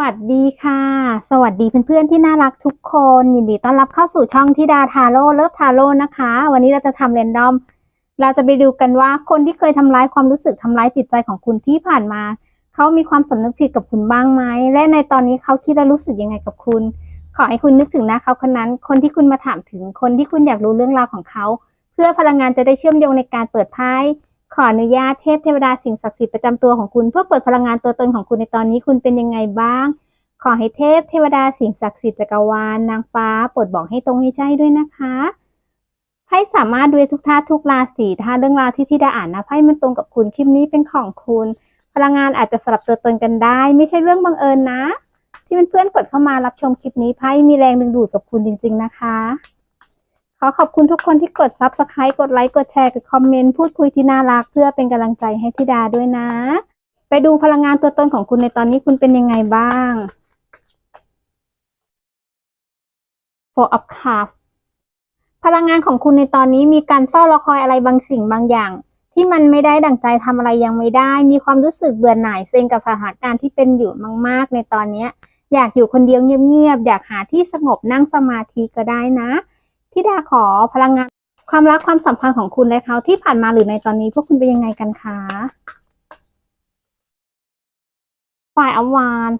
วัสดีค่ะ สวัสดีเพื่อนๆที่น่ารักทุกคน ยินดีต้อนรับเข้าสู่ช่องทิดาทาโร่เลิฟทาโร่นะคะ วันนี้เราจะทำเรนดอม เราจะไปดูกันว่าคนที่เคยทำร้ายความรู้สึกทำร้ายจิตใจของคุณที่ผ่านมา เขามีความสำนึกผิดกับคุณบ้างไหม และในตอนนี้เขาคิดและรู้สึกยังไงกับคุณ ขอให้คุณนึกถึงหน้าเขาคนนั้น คนที่คุณมาถามถึง คนที่คุณอยากรู้เรื่องราวของเขา เพื่อพลังงานจะได้เชื่อมโยงในการเปิดไพ่ ขออนุญาตเทพเทวดาสิ่งศักดิ์สิทธิ์ประจำตัวของคุณเพื่อเปิดพลังงานตัวตนของคุณในตอนนี้คุณเป็นยังไงบ้าง ขอให้เทพเทวดาสิ่งศักดิ์สิทธิ์จักรวาลนางฟ้าโปรดบอกให้ตรงให้ใจด้วยนะคะไพ่สามารถดูได้ทุกท่าทุกราศีถ้าเรื่องราวที่ที่ได้อ่านนะไพ่มันตรงกับคุณคลิปนี้เป็นของคุณ พลังงานอาจจะสลับตัวตนกันได้ ไม่ใช่เรื่องบังเอิญนะ ที่เพื่อนๆกดเข้ามารับชมคลิปนี้ไพ่มีแรงดึงดูดกับคุณจริง ๆ นะคะ ขอขอบคุณทุกคนที่กดซับสไครต์กดไลค์ กดแชร์กดคอมเมนต์ พูดคุยที่น่ารักเพื่อเป็นกำลังใจให้ธิดาด้วยนะ ไปดูพลังงานตัวตนของคุณในตอนนี้คุณเป็นยังไงบ้าง for of cup พลังงานของคุณในตอนนี้มีการเฝ้ารอคอยอะไรบางสิ่งบางอย่าง ที่มันไม่ได้ดั่งใจทำอะไรยังไม่ได้ มีความรู้สึกเบื่อหน่ายเซ็งกับสถานการณ์ที่เป็นอยู่มาก ๆ ในตอนเนี้ อยากอยู่คนเดียวเงียบ ๆ อยากหาที่สงบนั่งสมาธิก็ได้นะ ที่ดาขอพลังงาน ความรักความสัมพันธ์ของคุณและเขาที่ผ่านมาหรือในตอนนี้พวกคุณเป็นยังไงกันคะฝ่ายอวาน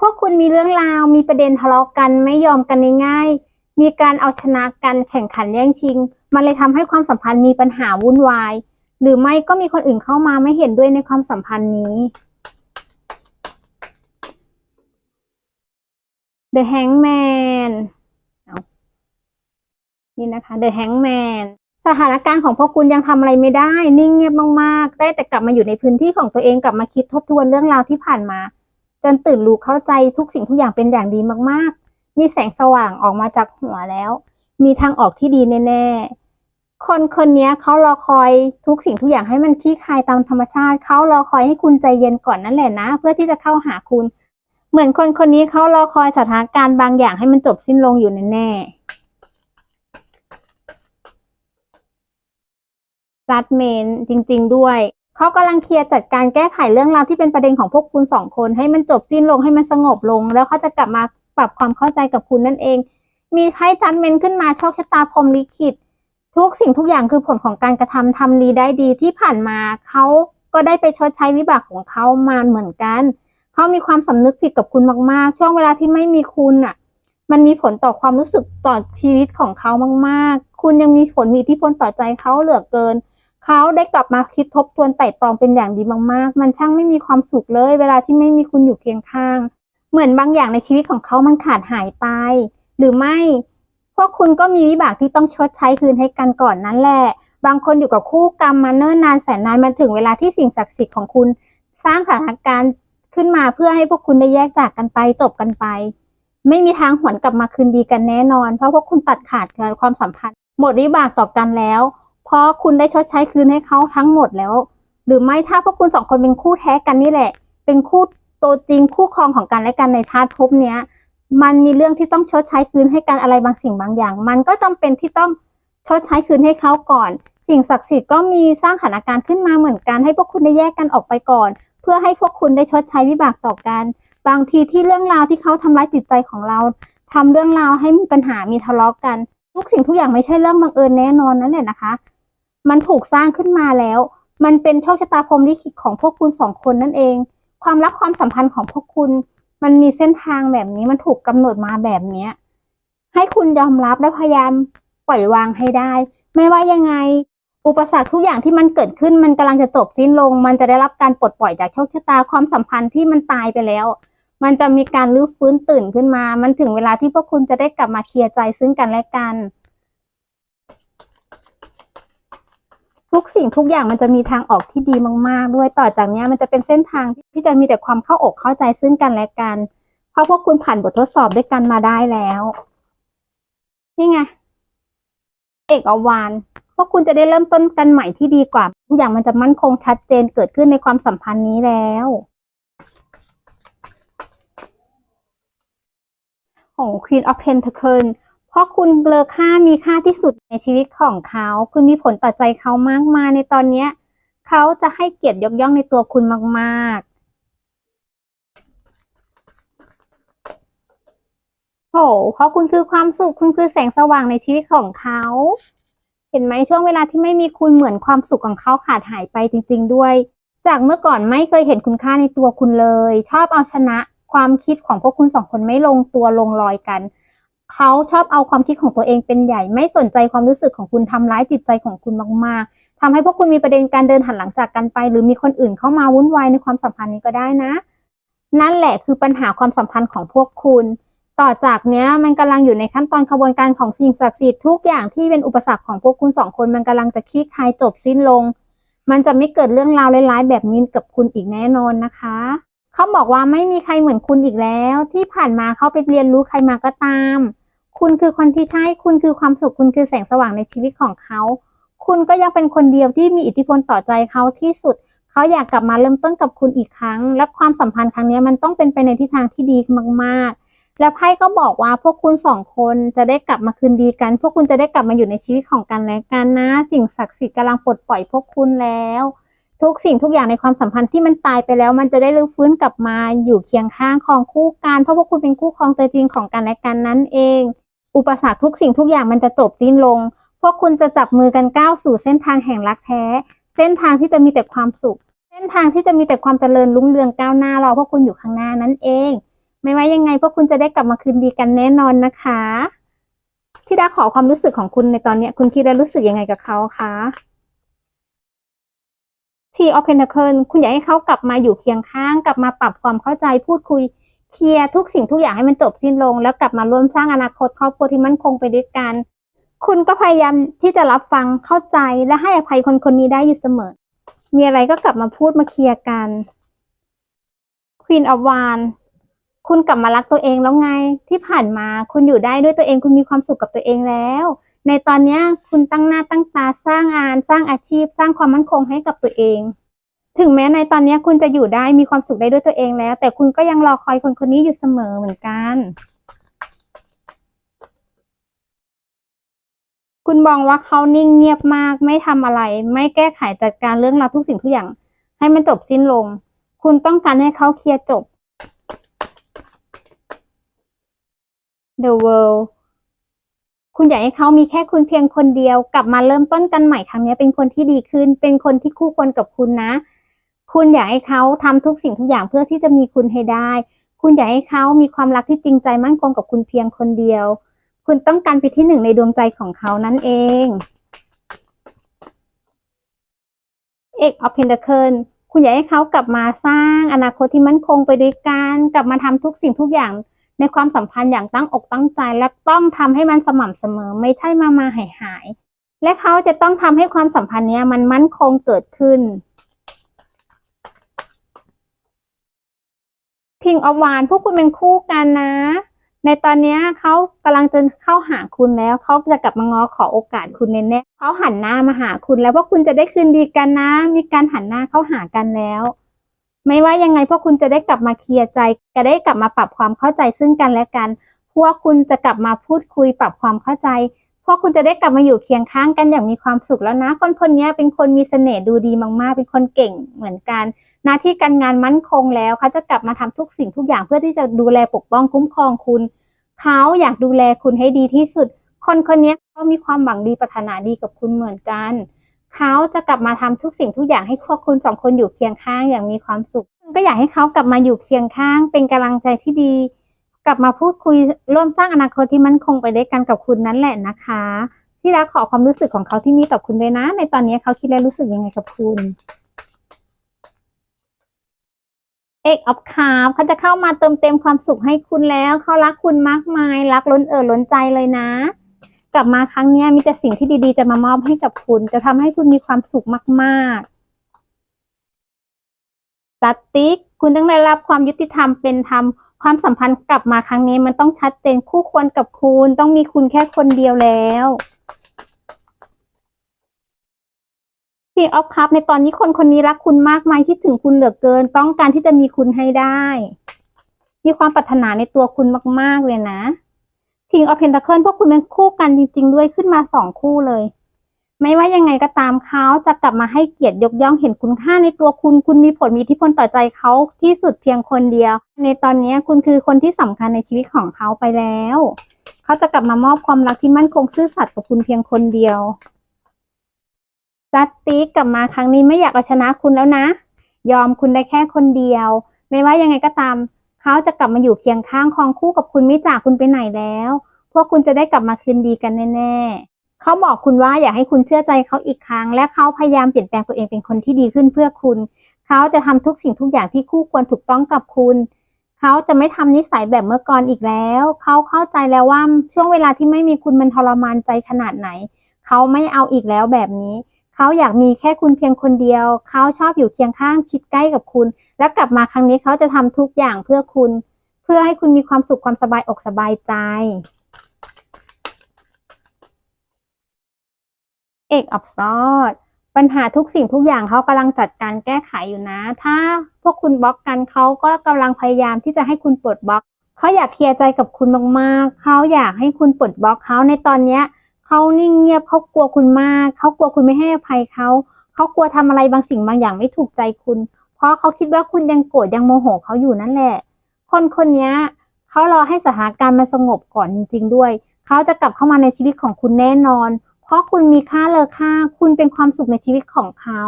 พวกคุณมีเรื่องราวมีประเด็นทะเลาะกันไม่ยอมกันง่ายๆมีการเอาชนะกันแข่งขันแย่งชิง มันเลยทำให้ความสัมพันธ์มีปัญหาวุ่นวาย หรือไม่ก็มีคนอื่นเข้ามาไม่เห็นด้วยในความสัมพันธ์นี้ The Hangman นี่นะคะ The Hangman สถานการณ์ของพวกคุณยังทำอะไรไม่ได้ นิ่งเงียบมากๆ ได้แต่กลับมาอยู่ในพื้นที่ของตัวเองกลับมาคิดทบทวนเรื่องราวที่ผ่านมา จนตื่นรู้เข้าใจทุกสิ่งทุกอย่างเป็นอย่างดีมากๆ มีแสงสว่างออกมาจากหัวแล้ว มีทางออกที่ดีแน่ๆ คนคนนี้เขารอคอยทุกสิ่งทุกอย่างให้มันคลี่คลายตามธรรมชาติเขารอคอยให้คุณใจเย็นก่อนนั่นแหละนะ เพื่อที่จะเข้าหาคุณ เหมือนคนคนนี้เขารอคอยสถานการณ์บางอย่างให้มันจบสิ้นลงอยู่แน่ๆ จัดเมนจริง ๆ ด้วยเขากำลังเคลียร์จัดการแก้ไขเรื่องราวที่เป็นประเด็นของพวกคุณสองคน ให้มันจบสิ้นลงให้มันสงบลง แล้วเขาจะกลับมาปรับความเข้าใจกับคุณนั่นเอง มีไพ่จัดเมนขึ้นมาโชคชะตาพรมลิขิตทุกสิ่งทุกอย่างคือผลของการกระทำทำดีได้ดีที่ผ่านมาเขาก็ได้ไปชดใช้วิบากของเขามาเหมือนกันเขามีความสำนึกผิดกับคุณมากๆ ช่วงเวลาที่ไม่มีคุณอะ มันมีผลต่อความรู้สึกต่อชีวิตของเขามากๆ คุณยังมีผลมีอิทธิพลต่อใจเขาเหลือเกิน เขาได้กลับมาคิดทบทวนไต่ตองเป็นอย่างดีมากๆ มันช่างไม่มีความสุขเลย เวลาที่ไม่มีคุณอยู่เคียงข้าง เหมือนบางอย่างในชีวิตของเขามันขาดหายไป หรือไม่ พวกคุณก็มีวิบากที่ต้องชดใช้คืนให้กันก่อนนั่นแหละ บางคนอยู่กับคู่กรรมมาเนิ่นนานแสนนานมันถึงเวลาที่สิ่งศักดิ์สิทธิ์ของคุณ สร้างสถานการณ์ขึ้นมาเพื่อให้พวกคุณได้แยกจากกันไปจบกันไป ไม่มีทางหวนกลับมาคืนดีกันแน่นอน เพราะพวกคุณตัดขาดความสัมพันธ์ หมดวิบากต่อกันแล้ว เพราะคุณได้ชดใช้คืนให้เขาทั้งหมดแล้ว หรือไม่ถ้าพวกคุณสองคนเป็นคู่แท้กันนี่แหละ เป็นคู่ตัวจริงคู่ครองของกันและกันในชาติภพเนี้ย มันมีเรื่องที่ต้องชดใช้คืนให้กันอะไรบางสิ่งบางอย่าง มันก็จำเป็นที่ต้องชดใช้คืนให้เขาก่อน สิ่งศักดิ์สิทธิ์ก็มีสร้างสถานการณ์ขึ้นมาเหมือนกัน ให้พวกคุณได้แยกกันออกไปก่อน เพื่อให้พวกคุณได้ชดใช้วิบากต่อกัน บางทีที่เรื่องราวที่เขาทำร้ายจิตใจของเราทำเรื่องราวให้มีปัญหามีทะเลาะกัน ทุกสิ่งทุกอย่างไม่ใช่เรื่องบังเอิญแน่นอนนั่นแหละนะคะ มันถูกสร้างขึ้นมาแล้ว มันเป็นโชคชะตาพรมลิขิตของพวกคุณสองคนนั่นเอง ความรักความสัมพันธ์ของพวกคุณ มันมีเส้นทางแบบนี้มันถูกกำหนดมาแบบเนี้ยให้คุณยอมรับและพยายามปล่อยวางให้ได้ ไม่ว่ายังไง อุปสรรคทุกอย่างที่มันเกิดขึ้นมันกำลังจะจบสิ้นลง มันจะได้รับการปลดปล่อยจากโชคชะตาความสัมพันธ์ที่มันตายไปแล้ว มันจะมีการรื้อฟื้นตื่นขึ้นมา มันถึงเวลาที่พวกคุณจะได้กลับมาเคลียร์ใจซึ่งกันและกัน ทุกสิ่งทุกอย่างมันจะมีทางออกที่ดีมาก ๆ ด้วยต่อจากนี้มันจะเป็นเส้นทางที่จะมีแต่ความเข้าอกเข้าใจซึ่งกันและกัน เพราะพวกคุณผ่านบททดสอบด้วยกันมาได้แล้ว นี่ไงเอกอวานพวกคุณจะได้เริ่มต้นกันใหม่ที่ดีกว่าทุกอย่างมันจะมั่นคงชัดเจนเกิดขึ้นในความสัมพันธ์นี้แล้วของ Queen of Pentacles ราะคุณเลอค่ามีค่าที่สุดในชีวิตของเขา คุณมีผลต่อใจเขามากมายในตอนเนี้ยเขาจะให้เกียรติยกย่องในตัวคุณมากๆโหเพราะคุณคือความสุข คุณคือแสงสว่างในชีวิตของเขา เห็นไหมช่วงเวลาที่ไม่มีคุณเหมือนความสุขของเขาขาดหายไปจริง ๆ ด้วย จากเมื่อก่อนไม่เคยเห็นคุณค่าในตัวคุณเลย ชอบเอาชนะความคิดของพวกคุณสองคนไม่ลงตัวลงรอยกัน เขาชอบเอาความคิดของตัวเองเป็นใหญ่ ไม่สนใจความรู้สึกของคุณทำร้ายจิตใจของคุณมากๆทำให้พวกคุณมีประเด็นการเดินหันหลังจากกันไป หรือมีคนอื่นเข้ามาวุ่นวายในความสัมพันธ์นี้ก็ได้นะ นั่นแหละคือปัญหาความสัมพันธ์ของพวกคุณ ต่อจากเนี้ยมันกำลังอยู่ในขั้นตอนกระบวนการของสิ่งศักดิ์สิทธิ์ทุกอย่างที่เป็นอุปสรรคของพวกคุณสองคนมันกำลังจะคลี่คลายจบสิ้นลง มันจะไม่เกิดเรื่องราวร้ายๆแบบนี้กับคุณอีกแน่นอนนะคะเขาบอกว่าไม่มีใครเหมือนคุณอีกแล้ว ที่ผ่านมาเขาไปเรียนรู้ใครมาก็ตาม คุณคือคนที่ใช่คุณคือความสุขคุณคือแสงสว่างในชีวิตของเขา คุณก็ยังเป็นคนเดียวที่มีอิทธิพลต่อใจเขาที่สุด เขาอยากกลับมาเริ่มต้นกับคุณอีกครั้ง และความสัมพันธ์ครั้งนี้มันต้องเป็นไปในทิศทางที่ดีมากๆ และไพ่ก็บอกว่าพวกคุณสองคนจะได้กลับมาคืนดีกัน พวกคุณจะได้กลับมาอยู่ในชีวิตของกันและกันนะ สิ่งศักดิ์สิทธิ์กำลังปลดปล่อยพวกคุณแล้วทุกสิ่งทุกอย่างในความสัมพันธ์ที่มันตายไปแล้ว มันจะได้รื้อฟื้นกลับมาอยู่เคียงข้างคองคู่กันเพราะพวกคุณเป็นคู่ครองตัวจริงของกันและกันนั่นเอง อุปสรรคทุกสิ่งทุกอย่างมันจะจบสิ้นลง พวกคุณจะจับมือกันก้าวสู่เส้นทางแห่งรักแท้ เส้นทางที่จะมีแต่ความสุข เส้นทางที่จะมีแต่ความเจริญรุ่งเรืองก้าวหน้ารอพวกคุณอยู่ข้างหน้านั่นเอง ไม่ว่ายังไงพวกคุณจะได้กลับมาคืนดีกันแน่นอนนะคะ ที่ดาขอความรู้สึกของคุณในตอนนี้คุณคิดและรู้สึกยังไงกับเขาคะที่ออฟเพนเคิลคุณอยากให้เขากลับมาอยู่เคียงข้าง กลับมาปรับความเข้าใจพูดคุย เคลียร์ทุกสิ่งทุกอย่างให้มันจบสิ้นลง แล้วกลับมาร่วมสร้างอนาคตครอบครัวที่มั่นคงไปด้วยกัน คุณก็พยายามที่จะรับฟังเข้าใจและให้อภัยคนคนนี้ได้อยู่เสมอ มีอะไรก็กลับมาพูดมาเคลียร์กัน Queen of w a n d คุณกลับมารักตัวเองแล้วไงที่ผ่านมาคุณอยู่ได้ด้วยตัวเองคุณมีความสุขกับตัวเองแล้ว ในตอนนี้คุณตั้งหน้าตั้งตาสร้างงาน สร้างอาชีพ สร้างความมั่นคงให้กับตัวเอง ถึงแม้ในตอนนี้คุณจะอยู่ได้มีความสุขได้ด้วยตัวเองแล้ว แต่คุณก็ยังรอคอยคนคนนี้อยู่เสมอเหมือนกัน คุณมองว่าเขานิ่งเงียบมาก ไม่ทำอะไร ไม่แก้ไขจัดการเรื่องราวทุกสิ่งทุกอย่าง ให้มันจบสิ้นลง คุณต้องการให้เขาเคลียร์จบ The World คุณอยากให้เขามีแค่คุณเพียงคนเดียว กลับมาเริ่มต้นกันใหม่ครั้งนี้เป็นคนที่ดีขึ้น เป็นคนที่คู่ควรกับคุณนะ คุณอยากให้เขาทำทุกสิ่งทุกอย่างเพื่อที่จะมีคุณให้ได้ คุณอยากให้เขามีความรักที่จริงใจมั่นคงกับคุณเพียงคนเดียว คุณต้องการเป็นที่หนึ่งในดวงใจของเขานั่นเองเอกออฟเพนเดอร์เคิลคุณอยากให้เขากลับมาสร้างอนาคตที่มั่นคงไปด้วยกันกลับมาทำทุกสิ่งทุกอย่างในความสัมพันธ์อย่างตั้งอกตั้งใจและต้องทำให้มันสม่ำเสมอ ไม่ใช่มามาหายหายและเขาจะต้องทำให้ความสัมพันธ์นี้มันมั่นคงเกิดขึ้น คิงอ f วานพวกคุณเป็นคู่กันนะ ในตอนนี้เขากำลังจะเข้าหาคุณแล้ว เขาจะกลับมาง้อขอโอกาสคุณแน่ๆเขาหันหน้ามาหาคุณแล้วพวกคุณจะได้คืนดีกันนะ มีการหันหน้าเข้าหากันแล้ว ไม่ว่ายังไงพวกคุณจะได้กลับมาเคลียร์ใจจะได้กลับมาปรับความเข้าใจซึ่งกันและกัน พวกคุณจะกลับมาพูดคุยปรับความเข้าใจพวกคุณจะได้กลับมาอยู่เคียงข้างกันอย่างมีความสุขแล้วนะ คนคนนี้เป็นคนมีเสน่ห์ดูดีมากๆ เป็นคนเก่งเหมือนกัน หน้าที่การงานมั่นคงแล้วเขาจะกลับมาทำทุกสิ่งทุกอย่างเพื่อที่จะดูแลปกป้องคุ้มครองคุณ เขาอยากดูแลคุณให้ดีที่สุด คนคนนี้เขามีความหวังดีปรารถนาดีกับคุณเหมือนกัน เขาจะกลับมาทำทุกสิ่งทุกอย่างให้พวกคุณสองคนอยู่เคียงข้างอย่างมีความสุข ก็อยากให้เขากลับมาอยู่เคียงข้าง เป็นกำลังใจที่ดี กลับมาพูดคุยร่วมสร้างอนาคตที่มั่นคงไปด้วยกันกับคุณนั่นแหละนะคะที่รักขอความรู้สึกของเขาที่มีต่อคุณเลยนะ ในตอนนี้เขาคิดและรู้สึกยังไงกับคุณ เอกออฟคาร์เขาจะเข้ามาเติมเต็มความสุขให้คุณแล้วเขารักคุณมากมาย รักล้นเอ่อล้นใจเลยนะ กลับมาครั้งนี้มีแต่สิ่งที่ดีๆ จะมามอบให้กับคุณ จะทำให้คุณมีความสุขมากๆจัตติกคุณต้องได้รับความยุติธรรมเป็นธรรมความสัมพันธ์กลับมาครั้งนี้มันต้องชัดเจนคู่ควรกับคุณ ต้องมีคุณแค่คนเดียวแล้วพี ออฟคัพในตอนนี้คนคนนี้รักคุณมากมายคิดถึงคุณเหลือเกิน ต้องการที่จะมีคุณให้ได้ มีความปรารถนาในตัวคุณมาก ๆ เลยนะ King of Pentacle พวกคุณเป็นคู่กันจริง ๆ ด้วยขึ้นมาสองคู่เลย ไม่ว่ายังไงก็ตามเขาจะกลับมาให้เกียรติยกย่องเห็นคุณค่าในตัวคุณ คุณมีผลมีอิทธิพลต่อใจเขาที่สุดเพียงคนเดียว ในตอนนี้คุณคือคนที่สำคัญในชีวิตของเขาไปแล้ว เขาจะกลับมามอบความรักที่มั่นคงซื่อสัตย์กับคุณเพียงคนเดียว จัตติกลับมาครั้งนี้ไม่อยากเอาชนะคุณแล้วนะ ยอมคุณได้แค่คนเดียว ไม่ว่ายังไงก็ตาม เขาจะกลับมาอยู่เคียงข้างคองคู่กับคุณไม่จากคุณไปไหนแล้ว พวกคุณจะได้กลับมาคืนดีกันแน่ๆเขาบอกคุณว่าอยากให้คุณเชื่อใจเขาอีกครั้ง และเขาพยายามเปลี่ยนแปลงตัวเองเป็นคนที่ดีขึ้นเพื่อคุณ เขาจะทำทุกสิ่งทุกอย่างที่คู่ควรถูกต้องกับคุณ เขาจะไม่ทำนิสัยแบบเมื่อก่อนอีกแล้ว เขาเข้าใจแล้วว่าช่วงเวลาที่ไม่มีคุณมันทรมานใจขนาดไหน เขาไม่เอาอีกแล้วแบบนี้ เขาอยากมีแค่คุณเพียงคนเดียว เขาชอบอยู่เคียงข้างชิดใกล้กับคุณ แล้วกลับมาครั้งนี้เขาจะทำทุกอย่างเพื่อคุณ เพื่อให้คุณมีความสุขความสบายอกสบายใจ เอกอับซอดปัญหาทุกสิ่งทุกอย่างเขากำลังจัดการแก้ไขอยู่นะ ถ้าพวกคุณบล็อกกันเขาก็กำลังพยายามที่จะให้คุณปลดบล็อกเขาอยากเคลียร์ใจกับคุณมากๆ เขาอยากให้คุณปลดบล็อกเขาในตอนเนี้ย เขานิ่งเงียบเขากลัวคุณมากเขากลัวคุณไม่ให้อภัยเขาเขากลัวทำอะไรบางสิ่งบางอย่างไม่ถูกใจคุณ เพราะเขาคิดว่าคุณยังโกรธยังโมโหเขาอยู่นั่นแหละ คนคนนี้เขารอให้สถานการณ์มันสงบก่อนจริง ๆ ด้วยเขาจะกลับเข้ามาในชีวิตของคุณแน่นอน เพราะคุณมีค่าเลอค่า คุณเป็นความสุขในชีวิตของเขา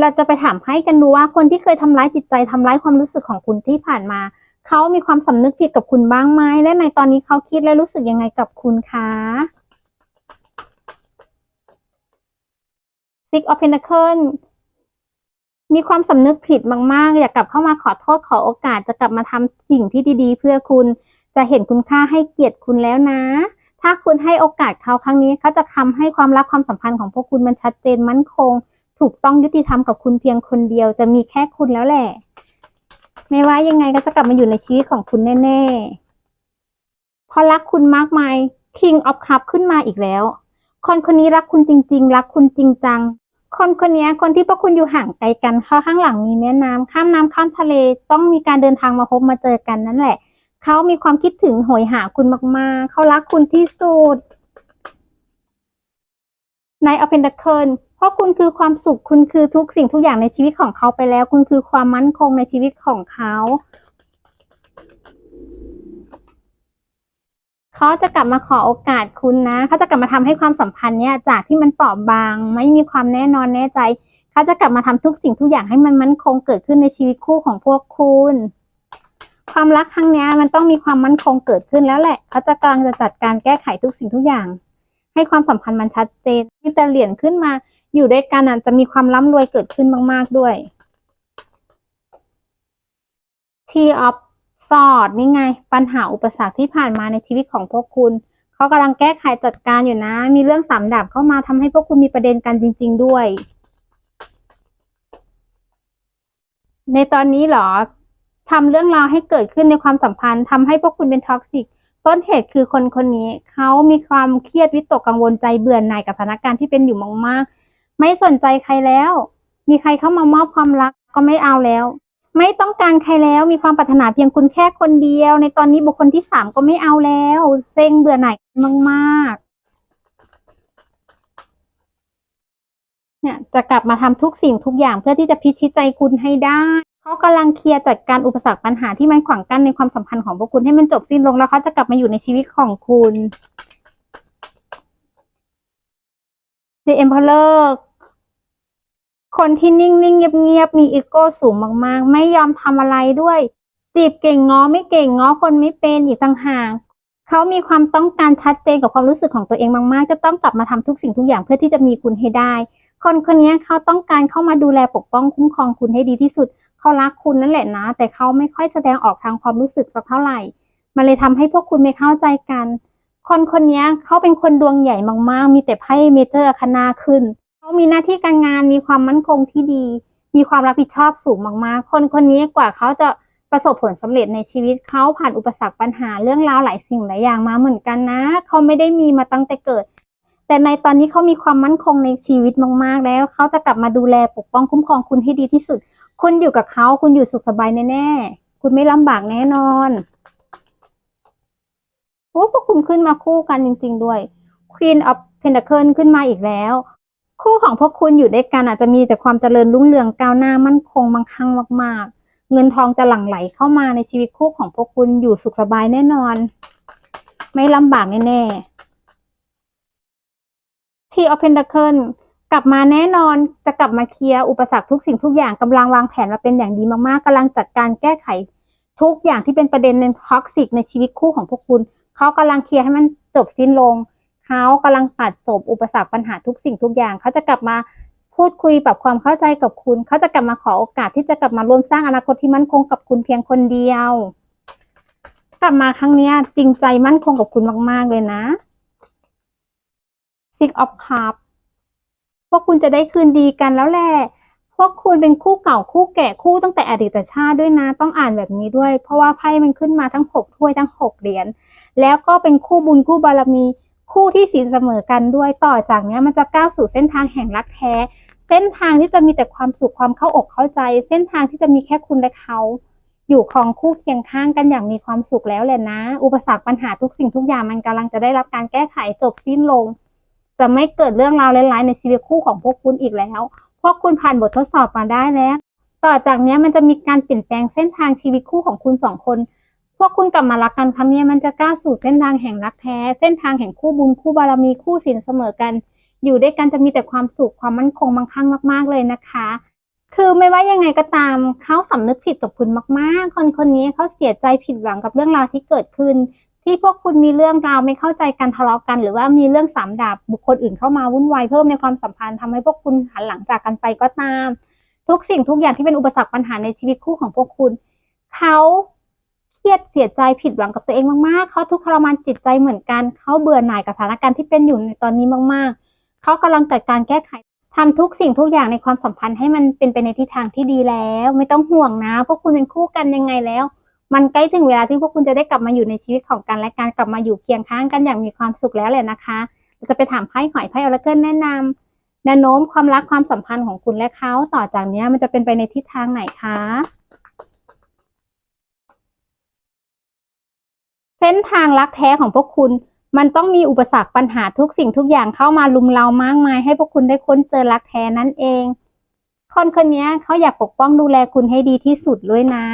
เราจะไปถามให้กันดูว่าคนที่เคยทำร้ายจิตใจทำร้ายความรู้สึกของคุณที่ผ่านมา เขามีความสำนึกผิดกับคุณบ้างไหมและในตอนนี้เขาคิดและรู้สึกยังไงกับคุณคะ Six of Pentacles มีความสำนึกผิดมากๆ อยากกลับเข้ามาขอโทษขอโอกาสจะกลับมาทำสิ่งที่ดีๆ เพื่อคุณจะเห็นคุณค่าให้เกียรติคุณแล้วนะ ถ้าคุณให้โอกาสเขาครั้งนี้เขาจะทำให้ความรักความสัมพันธ์ของพวกคุณมันชัดเจนมั่นคง ถูกต้องยุติธรรมกับคุณเพียงคนเดียว จะมีแค่คุณแล้วแหละไม่ว่ายังไงก็จะกลับมาอยู่ในชีวิตของคุณแน่ๆเพราะรักคุณมากมาย King of Cup ขึ้นมาอีกแล้ว คนคนนี้รักคุณจริง ๆ รักคุณจริงจัง คนคนนี้คนที่พวกคุณอยู่ห่างไกลกันเข้าข้างหลังมีแม่น้ำข้ามน้ำข้ามทะเลต้องมีการเดินทางมาพบมาเจอกันนั่นแหละ เขามีความคิดถึงโหยหาคุณมากๆ เขารักคุณที่สุดในอเพน t เคิลเพราะคุณคือความสุขคุณคือทุกสิ่งทุกอย่างในชีวิตของเขาไปแล้ว คุณคือความมั่นคงในชีวิตของเขา เขาจะกลับมาขอโอกาสคุณนะเขาจะกลับมาทำให้ความสัมพันธ์เนี่ยจากที่มันเปราะบาง ไม่มีความแน่นอนแน่ใจเขาจะกลับมาทำทุกสิ่งทุกอย่างให้มันมั่นคงเกิดขึ้นในชีวิตคู่ของพวกคุณ ความรักครั้งนี้มันต้องมีความมั่นคงเกิดขึ้นแล้วแหละเขาจะกำลังจะจัดการแก้ไขทุกสิ่งทุกอย่าง ให้ความสัมพันธ์มันชัดเจนที่จะเหรียญขึ้นมาอยู่ด้วยกันอะจะมีความร่ำรวยเกิดขึ้นมาก ๆด้วย T of Swords นี่ไง ปัญหาอุปสรรคที่ผ่านมาในชีวิตของพวกคุณเขากำลังแก้ไขจัดการอยู่นะ มีเรื่องสามดาบเข้ามาทำให้พวกคุณมีประเด็นกันจริง ๆ ด้วย ในตอนนี้หรอทำเรื่องราวให้เกิดขึ้นในความสัมพันธ์ทำให้พวกคุณเป็นท็อกซิกต้นเหตุคือคนคนนี้เขามีความเครียดวิตกกังวลใจเบื่อหน่ายกับสถานการณ์ที่เป็นอยู่มากๆไม่สนใจใครแล้ว มีใครเข้ามามอบความรักก็ไม่เอาแล้ว ไม่ต้องการใครแล้วมีความปรารถนาเพียงคุณแค่คนเดียว ในตอนนี้บุคคลที่สามก็ไม่เอาแล้วเซ็งเบื่อหน่ายมากๆเนี่ยจะกลับมาทำทุกสิ่งทุกอย่างเพื่อที่จะพิชิตใจคุณให้ได้เขากำลังเคลียร์จัดการอุปสรรคปัญหาที่มันขวางกั้นในความสัมพันธ์ของพวกคุณให้มันจบสิ้นลงแล้วเขาจะกลับมาอยู่ในชีวิตของคุณ The Emperor คนที่นิ่งๆ เงียบๆ มีอีโก้สูงมากๆ ไม่ยอมทำอะไรด้วย จีบเก่งง้อไม่เก่งง้อคนไม่เป็นอีกต่างหากเขามีความต้องการชัดเจนกับความรู้สึกของตัวเองมากๆ จะต้องกลับมาทำทุกสิ่งทุกอย่างเพื่อที่จะมีคุณให้ได้ คนคนนี้เขาต้องการเข้ามาดูแลปกป้องคุ้มครองคุณให้ดีที่สุด เขารักคุณนั่นแหละนะ แต่เขาไม่ค่อยแสดงออกทางความรู้สึกสักเท่าไหร่ มันเลยทำให้พวกคุณไม่เข้าใจกัน คนคนนี้เขาเป็นคนดวงใหญ่มากๆ มีแต่ไพ่เมเจอร์คณาขึ้น เขามีหน้าที่การงานมีความมั่นคงที่ดี มีความรับผิดชอบสูงมากๆ คนคนนี้กว่าเขาจะประสบผลสำเร็จในชีวิตเขาผ่านอุปสรรคปัญหาเรื่องราวหลายสิ่งหลายอย่างมาเหมือนกันนะ เขาไม่ได้มีมาตั้งแต่เกิด แต่ในตอนนี้เขามีความมั่นคงในชีวิตมากๆ แล้วเขาจะกลับมาดูแลปกป้องคุ้มครองคุณให้ดีที่สุด คุณอยู่กับเขาคุณอยู่สุขสบายแน่ๆคุณไม่ลำบากแน่นอนโอ้พวกคุณขึ้นมาคู่กันจริง ๆ ด้วย Queen of Pentacles ขึ้นมาอีกแล้ว คู่ของพวกคุณอยู่ด้วยกันอาจจะมีแต่ความเจริญรุ่งเรืองก้าวหน้ามั่นคงมั่งคั่งมาก ๆ เงินทองจะหลั่งไหลเข้ามาในชีวิตคู่ของพวกคุณอยู่สุขสบายแน่นอน ไม่ลำบากแน่ๆที่ Open d a c l e กลับมาแน่นอนจะกลับมาเคลียร์อุปสรรคทุกสิ่งทุกอย่างกำลังวางแผนมาเป็นอย่างดีมากๆกำลังจัดการแก้ไข ทุกอย่างที่เป็นประเด็นในท็อกซิกในชีวิตคู่ของพวกคุณเขากำลังเคลียร์ให้มันจบสิ้นลง เขากำลังตัดจบอุปสรรคปัญหาทุกสิ่งทุกอย่าง เขาจะกลับมาพูดคุยปรับความเข้าใจกับคุณ เขาจะกลับมาขอโอกาสที่จะกลับมาร่วมสร้างอนาคตที่มั่นคงกับคุณเพียงคนเดียว กลับมาครั้งนี้จริงใจมั่นคงกับคุณมาก ๆ เลยนะ Six of Cups พวกคุณจะได้คืนดีกันแล้วแหละพวกคุณเป็นคู่เก่าคู่แก่คู่ตั้งแต่อดีตชาติด้วยนะ ต้องอ่านแบบนี้ด้วย เพราะว่าไพ่มันขึ้นมาทั้งหกถ้วยทั้งหกเหรียญแล้วก็เป็นคู่บุญคู่บารมี คู่ที่สีเสมอกันด้วยต่อจากนี้มันจะก้าวสู่เส้นทางแห่งรักแท้ เส้นทางที่จะมีแต่ความสุขความเข้าอกเข้าใจ เส้นทางที่จะมีแค่คุณและเขา อยู่ครองคู่เคียงข้างกันอย่างมีความสุขแล้วแหละนะ อุปสรรคปัญหาทุกสิ่งทุกอย่างมันกำลังจะได้รับการแก้ไขจบสิ้นลง จะไม่เกิดเรื่องราวร้ายๆในชีวิตคู่ของพวกคุณอีกแล้ว พวกคุณผ่านบททดสอบมาได้แล้ว ต่อจากนี้มันจะมีการเปลี่ยนแปลงเส้นทางชีวิตคู่ของคุณสองคน พวกคุณกลับมารักกันครั้งเนี้ยมันจะก้าวสู่เส้นทางแห่งรักแท้ เส้นทางแห่งคู่บุญคู่บารมีคู่ศีลเสมอกัน อยู่ด้วยกันจะมีแต่ความสุขความมั่นคงมั่งคั่งมาก ๆเลยนะคะ คือไม่ว่ายังไงก็ตามเขาสำนึกผิดกับคุณมาก ๆ คนคนนี้เขาเสียใจผิดหวังกับเรื่องราวที่เกิดขึ้น ที่พวกคุณมีเรื่องราวไม่เข้าใจกันทะเลาะกัน หรือว่ามีเรื่องสามดาบบุคคลอื่นเข้ามาวุ่นวายเพิ่มในความสัมพันธ์ทำให้พวกคุณหันหลังจากกันไปก็ตาม ทุกสิ่งทุกอย่างที่เป็นอุปสรรคปัญหาในชีวิตคู่ของพวกคุณเขาเค รียดเสียใจผิดหวังกับตัวเองมากๆ เขาทุกข์ทรมานจิตใจเหมือนกัน เขาเบื่อหน่ายกับสถานการณ์ที่เป็นอยู่ในตอนนี้มากๆ เขากำลังจัดการแก้ไขทำทุกสิ่งทุกอย่างในความสัมพันธ์ให้มันเป็นไปในทิศทางที่ดีแล้ว ไม่ต้องห่วงนะ พวกคุณเป็นคู่กันยังไงแล้ว มันใกล้ถึงเวลาที่พวกคุณจะได้กลับมาอยู่ในชีวิตของกันและการกลับมาอยู่เคียงข้างกันอย่างมีความสุขแล้วแหละนะคะเราจะไปถามไพ่หอยไพ่ออราเคิลแนะนำแนวโน้มความรักความสัมพันธ์ของคุณและเขาต่อจากนี้มันจะเป็นไปในทิศทางไหนคะ เส้นทางรักแท้ของพวกคุณ มันต้องมีอุปสรรคปัญหาทุกสิ่งทุกอย่างเข้ามาลุมเรามากมาย ให้พวกคุณได้ค้นเจอรักแท้นั่นเอง คนคนนี้เขาอยากปกป้องดูแลคุณให้ดีที่สุดเลยนะ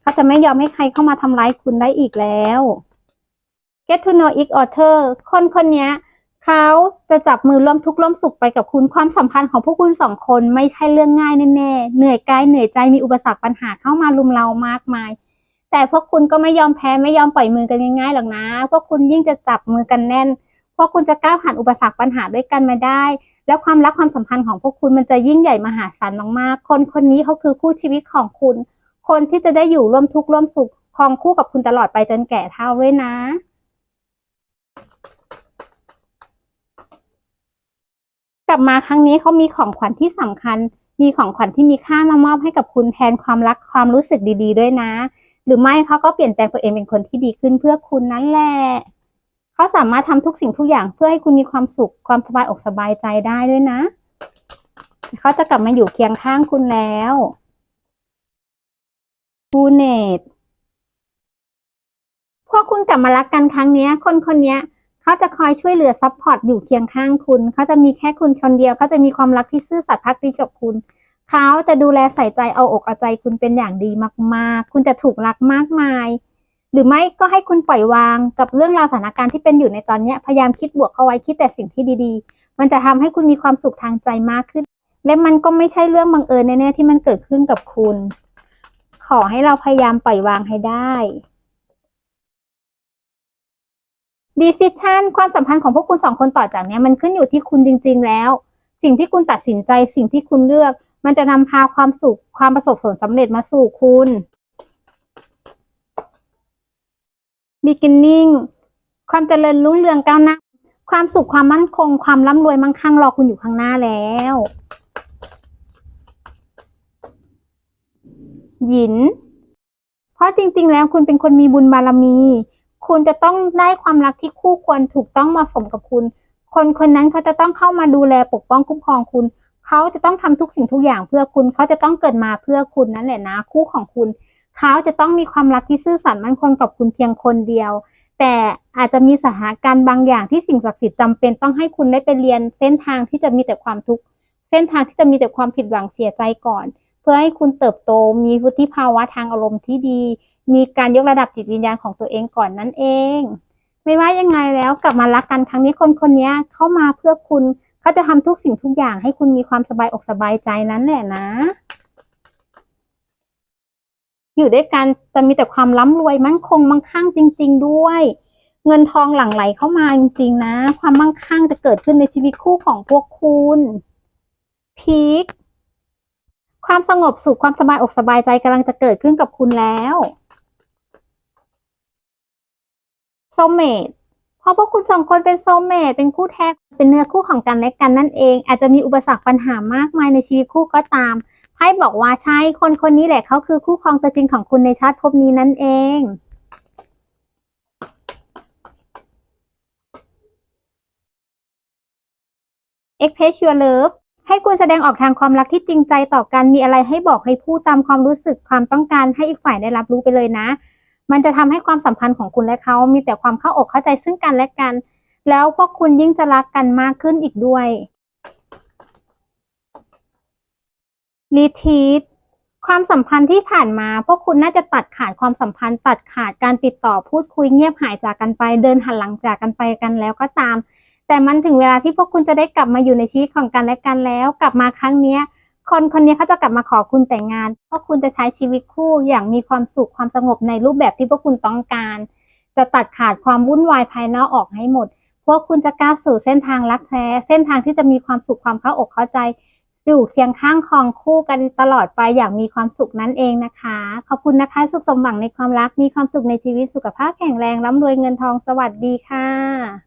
เขาจะไม่ยอมให้ใครเข้ามาทำร้ายคุณได้อีกแล้ว Get to know each other คนคนนี้เขาจะจับมือร่วมทุกข์ร่วมสุขไปกับคุณความสัมพันธ์ของพวกคุณสองคนไม่ใช่เรื่องง่ายแน่ๆ เหนื่อยกายเหนื่อยใจมีอุปสรรคปัญหาเข้ามาลุมเรามากมาย แต่พวกคุณก็ไม่ยอมแพ้ไม่ยอมปล่อยมือกันง่ายๆหรอกนะ พวกคุณยิ่งจะจับมือกันแน่น พวกคุณจะก้าวผ่านอุปสรรคปัญหาด้วยกันมาได้ แล้วความรักความสัมพันธ์ของพวกคุณมันจะยิ่งใหญ่มหาศาลมากๆ คนคนนี้เขาคือคู่ชีวิตของคุณ คนที่จะได้อยู่ร่วมทุกข์ร่วมสุขครองคู่กับคุณตลอดไปจนแก่เฒ่าด้วยนะกลับมาครั้งนี้เขามีของขวัญที่สำคัญ มีของขวัญที่มีค่ามามอบให้กับคุณแทนความรักความรู้สึกดี ๆ ด้วยนะ หรือไม่เขาก็เปลี่ยนแปลงตัวเองเป็นคนที่ดีขึ้นเพื่อคุณนั่นแหละเขาสามารถทำทุกสิ่งทุกอย่างเพื่อให้คุณมีความสุขความสบายอกสบายใจได้ด้วยนะเขาจะกลับมาอยู่เคียงข้างคุณแล้วบูเนตพวกคุณกลับมารักกันครั้งนี้คนคนนี้เขาจะคอยช่วยเหลือซัพพอร์ตอยู่เคียงข้างคุณ เขาจะมีแค่คุณคนเดียวเขาจะมีความรักที่ซื่อสัตย์พักดีกับคุณ เขาจะดูแลใส่ใจเอาอกเอาใจคุณเป็นอย่างดีมากๆ คุณจะถูกรักมากมาย หรือไม่ก็ให้คุณปล่อยวางกับเรื่องราวสถานการณ์ที่เป็นอยู่ในตอนนี้พยายามคิดบวกเข้าไว้คิดแต่สิ่งที่ดีๆ มันจะทำให้คุณมีความสุขทางใจมากขึ้น และมันก็ไม่ใช่เรื่องบังเอิญแน่ๆที่มันเกิดขึ้นกับคุณ ขอให้เราพยายามปล่อยวางให้ได้ decision ความสัมพันธ์ของพวกคุณสองคนต่อจากนี้มันขึ้นอยู่ที่คุณจริง ๆ แล้ว สิ่งที่คุณตัดสินใจสิ่งที่คุณเลือก มันจะนำพาความสุขความประสบผลสำเร็จมาสู่คุณ beginning ความเจริญรุ่งเรืองก้าวหน้า ความสุขความมั่นคง ความร่ำรวยมั่งคั่งรอคุณอยู่ข้างหน้าแล้ว หยิน เพราะจริง ๆ แล้วคุณเป็นคนมีบุญบารมี คุณจะต้องได้ความรักที่คู่ควรถูกต้องเหมาะสมกับคุณ คนคนนั้นเขาจะต้องเข้ามาดูแลปกป้องคุ้มครองคุณ เขาจะต้องทำทุกสิ่งทุกอย่างเพื่อคุณ เขาจะต้องเกิดมาเพื่อคุณนั่นแหละนะ คู่ของคุณ เขาจะต้องมีความรักที่ซื่อสัตย์มั่นคงกับคุณเพียงคนเดียว แต่อาจจะมีสถานการณ์บางอย่างที่สิ่งศักดิ์สิทธิ์จำเป็นต้องให้คุณได้ไปเรียนเส้นทางที่จะมีแต่ความทุกข์ เส้นทางที่จะมีแต่ความผิดหวังเสียใจก่อน เพื่อให้คุณเติบโต มีวุฒิภาวะทางอารมณ์ที่ดี มีการยกระดับจิตวิญญาณของตัวเองก่อนนั่นเอง ไม่ว่ายังไงแล้วกลับมารักกันครั้งนี้คนคนนี้เข้ามาเพื่อคุณเขาจะทำทุกสิ่งทุกอย่างให้คุณมีความสบายอกสบายใจนั้นแหละนะ อยู่ด้วยกันจะมีแต่ความร่ำรวยมั่งคงมั่งคั่งจริง ๆ ด้วย เงินทองหลั่งไหลเข้ามาจริง ๆ นะ ความมั่งคั่งจะเกิดขึ้นในชีวิตคู่ของพวกคุณพีคความสงบสุขความสบายอกสบายใจกำลังจะเกิดขึ้นกับคุณแล้วโซเมต เพราะพวกคุณสองคนเป็นโซเมตเป็นคู่แท้เป็นเนื้อคู่ของกันและกันนั่นเอง อาจจะมีอุปสรรคปัญหามากมายในชีวิตคู่ก็ตามไพ่บอกว่าใช่คนคนนี้แหละเขาคือคู่ครองตัวจริงของคุณในชาติภพนี้นั่นเอง Express your love ให้คุณแสดงออกทางความรักที่จริงใจต่อกันมีอะไรให้บอกให้พูดตามความรู้สึกความต้องการให้อีกฝ่ายได้รับรู้ไปเลยนะ มันจะทำให้ความสัมพันธ์ของคุณและเขามีแต่ความเข้าอกเข้าใจซึ่งกันและกัน แล้วพวกคุณยิ่งจะรักกันมากขึ้นอีกด้วยรีทีทความสัมพันธ์ที่ผ่านมา พวกคุณน่าจะตัดขาดความสัมพันธ์ ตัดขาดการติดต่อพูดคุยเงียบหายจากกันไป เดินหันหลังจากกันไปกันแล้วก็ตาม แต่มันถึงเวลาที่พวกคุณจะได้กลับมาอยู่ในชีวิตของกันและกันแล้ว กลับมาครั้งเนี้ย คนคนนี้เขาจะกลับมาขอคุณแต่งงาน เพราะคุณจะใช้ชีวิตคู่อย่างมีความสุขความสงบในรูปแบบที่พวกคุณต้องการ จะตัดขาดความวุ่นวายภายนอกออกให้หมด พวกคุณจะก้าวสู่เส้นทางรักแท้ เส้นทางที่จะมีความสุขความเข้าอกเข้าใจ อยู่เคียงข้างคองคู่กันตลอดไปอย่างมีความสุขนั่นเองนะคะ ขอบคุณนะคะสุขสมหวังในความรัก มีความสุขในชีวิตสุขภาพแข็งแรงร่ำรวยเงินทองสวัสดีค่ะ